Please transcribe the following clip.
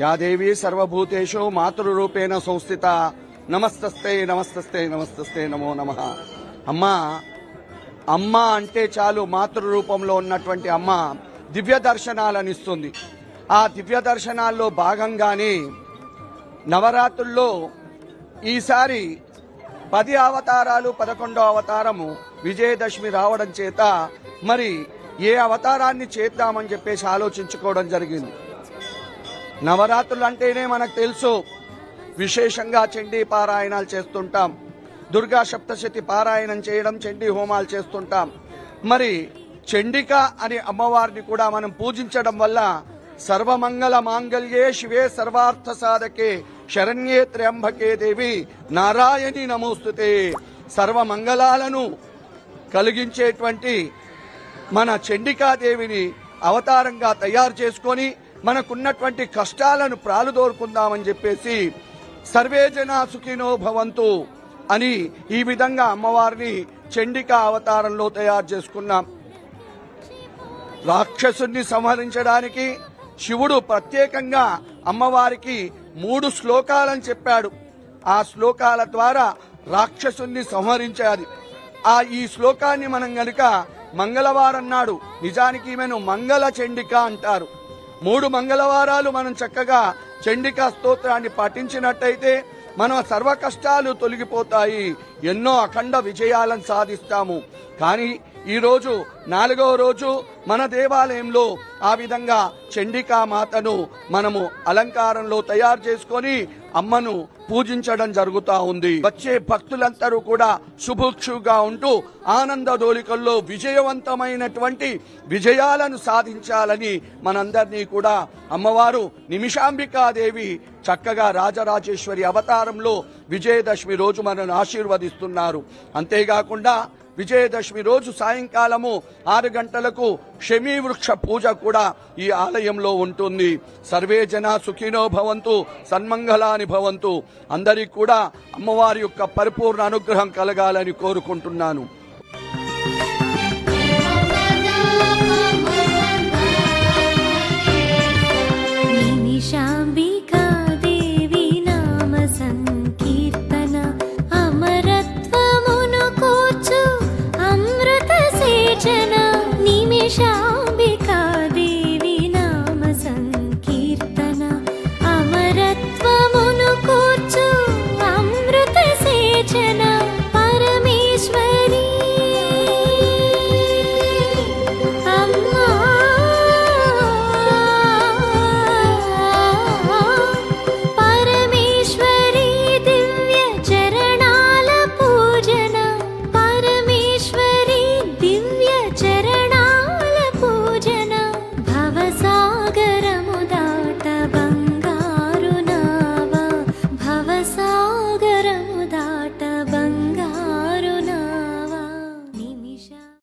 Yeah దేవి సర్వభూతేషు మాతృరూపేణ సంస్థిత. నమస్తస్తే నమస్తస్తే నమస్తస్తే నమో నమ. అమ్మా అమ్మ అంటే చాలు మాతృ రూపంలో ఉన్నటువంటి అమ్మ దివ్య దర్శనాలనిస్తుంది. ఆ దివ్య దర్శనాల్లో భాగంగానే నవరాత్రుల్లో ఈసారి పది అవతారాలు పదకొండో అవతారము విజయదశమి రావడం చేత మరి ఏ అవతారాన్ని చేద్దామని చెప్పేసి ఆలోచించుకోవడం జరిగింది. నవరాత్రులు అంటేనే మనకు తెలుసు. విశేషంగా చండీ పారాయణాలు చేస్తుంటాం. దుర్గా సప్తశతి పారాయణం చేయడం చండీ హోమాలు చేస్తుంటాం. మరి చండిక అనే అమ్మవారిని కూడా మనం పూజించడం వల్ల సర్వమంగళ మాంగళ్యే శివే సర్వార్థ సాధకే శరణ్యే త్ర్యంబకే దేవి నారాయణి నమోస్తుతే. సర్వమంగళాలను కలిగించేటువంటి మన చండికాదేవిని అవతారంగా తయారు చేసుకొని మనకున్నటువంటి కష్టాలను ప్రాలుదోరుకుందామని చెప్పేసి సర్వే సుఖినో భవంతు అని ఈ విధంగా అమ్మవారిని చండికా అవతారంలో తయారు చేసుకున్నాం రాక్షసుని సంహరించడానికి శివుడు ప్రత్యేకంగా అమ్మవారికి మూడు శ్లోకాలని చెప్పాడు. ఆ శ్లోకాల ద్వారా రాక్షసుని సంహరించాది. ఆ ఈ శ్లోకాన్ని మనం గనుక మంగళవారం నాడు నిజానికి ఈమెను మంగళ చండిక అంటారు. మూడు మంగళవారాలు మనం చక్కగా చండికా స్తోత్రాన్ని పఠించినట్టయితే మన సర్వ కష్టాలు తొలగిపోతాయి. ఎన్నో అఖండ విజయాలను సాధిస్తాము. కానీ ఈరోజు నాలుగవ రోజు మన దేవాలయంలో ఆ విధంగా చండికా మాతను మనము అలంకారంలో తయారు చేసుకొని అమ్మను పూజించడం జరుగుతా ఉంది. వచ్చే భక్తులందరూ కూడా శుభుక్షుగా ఉంటూ ఆనందదోలికల్లో విజయవంతమైనటువంటి విజయాలను సాధించాలని మనందరినీ కూడా అమ్మవారు నిమిషాంబికాదేవి చక్కగా రాజరాజేశ్వరి అవతారంలో విజయదశమి రోజు మనను ఆశీర్వదిస్తున్నారు. అంతేకాకుండా విజయదశమి రోజు సాయంకాలము ఆరు గంటలకు షమీ వృక్ష పూజ కూడా ఈ ఆలయంలో ఉంటుంది. సర్వే జన సుఖినో భవంతు సన్మంగళాని భవంతు. అందరికీ కూడా అమ్మవారి యొక్క పరిపూర్ణ అనుగ్రహం కలగాలని కోరుకుంటున్నాను.